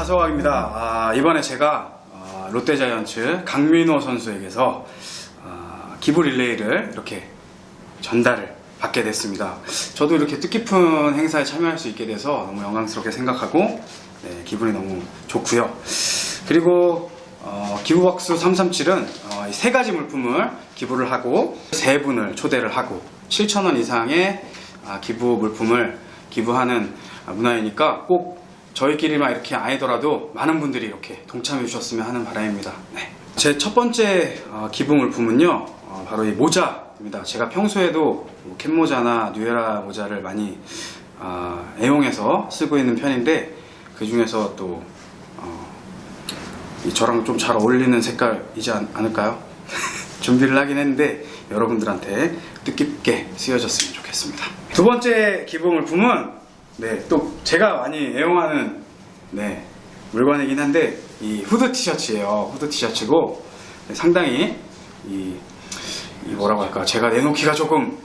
가서학입니다. 아, 이번에 제가 아, 롯데자이언츠 강민호 선수에게서 아, 기부 릴레이를 이렇게 전달을 받게 됐습니다. 저도 이렇게 뜻깊은 행사에 참여할 수 있게 돼서 너무 영광스럽게 생각하고 네, 기분이 너무 좋고요. 그리고 어, 기부박수 337은 어, 이세 가지 물품을 기부를 하고 세 분을 초대를 하고 7천 원 이상의 아, 기부 물품을 기부하는 아, 문화이니까 꼭 저희끼리만 이렇게 아니더라도 많은 분들이 이렇게 동참해 주셨으면 하는 바람입니다. 네. 제 첫 번째 어, 기부 물품은요, 어, 바로 이 모자입니다. 제가 평소에도 뭐 캡모자나 뉴에라 모자를 많이 아, 애용해서 쓰고 있는 편인데 그 중에서 또 어, 이 저랑 좀 잘 어울리는 색깔이지 않, 않을까요? 준비를 하긴 했는데 여러분들한테 뜻깊게 쓰여졌으면 좋겠습니다. 두 번째 기부 물품은 네, 또 제가 많이 애용하는 네, 물건이긴 한데 이 후드 티셔츠예요. 후드 티셔츠고 네, 상당히 이, 이 뭐라고 할까 제가 내놓기가 조금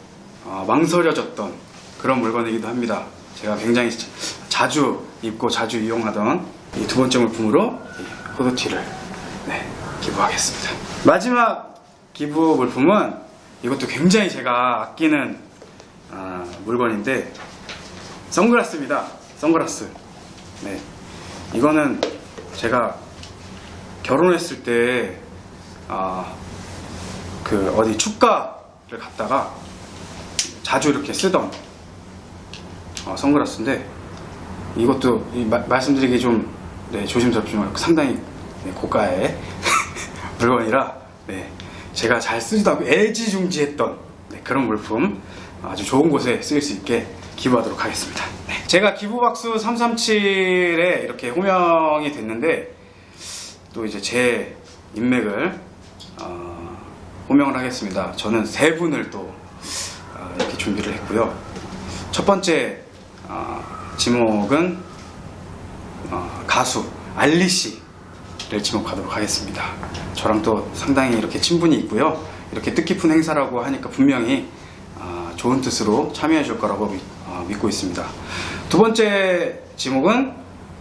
어, 망설여졌던 그런 물건이기도 합니다. 제가 굉장히 자- 자주 입고 자주 이용하던 이 두 번째 물품으로 이 후드티를 네, 기부하겠습니다. 마지막 기부 물품은 이것도 굉장히 제가 아끼는 아, 물건인데 선글라스입니다. 선글라스. 네. 이거는 제가 결혼했을 때, 아, 그, 어디 축가를 갔다가 자주 이렇게 쓰던 어, 선글라스인데, 이것도 이 마- 말씀드리기 좀 네, 조심스럽지만 상당히 네, 고가의 물건이라, 네, 제가 잘 쓰지도 않고 애지중지했던 네, 그런 물품 아주 좋은 곳에 쓰일 수 있게 기부하도록 하겠습니다. 네. 제가 기부박수 337에 이렇게 호명이 됐는데 또 이제 제 인맥을 어, 호명을 하겠습니다. 저는 세 분을 또 어, 이렇게 준비를 했고요. 첫 번째 어, 지목은 어, 가수 알리 씨를 지목하도록 하겠습니다. 저랑 또 상당히 이렇게 친분이 있고요. 이렇게 뜻깊은 행사라고 하니까 분명히 아, 좋은 뜻으로 참여해 줄 거라고 믿, 고 있습니다. 두 번째 지목은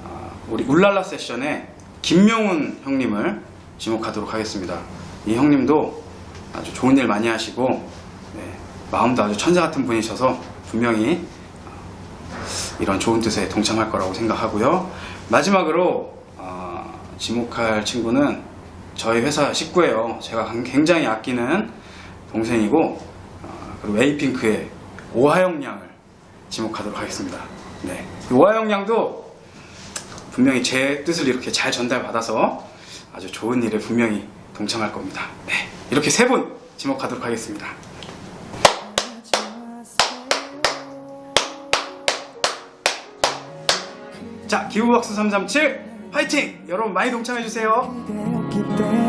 아, 우리 울랄라 세션의 김명훈 형님을 지목하도록 하겠습니다. 이 형님도 아주 좋은 일 많이 하시고 네, 마음도 아주 천사 같은 분이셔서 분명히 이런 좋은 뜻에 동참할 거라고 생각하고요. 마지막으로 어, 지목할 친구는 저희 회사 식구예요. 제가 굉장히 아끼는 동생이고 어, 그리고 에이핑크의 오하영 양을 지목하도록 하겠습니다. 네, 이 오하영 양도 분명히 제 뜻을 이렇게 잘 전달받아서 아주 좋은 일에 분명히 동참할 겁니다. 네, 이렇게 세 분 지목하도록 하겠습니다. 자, 기후박수 337 화이팅! 여러분 많이 동참해 주세요. get there.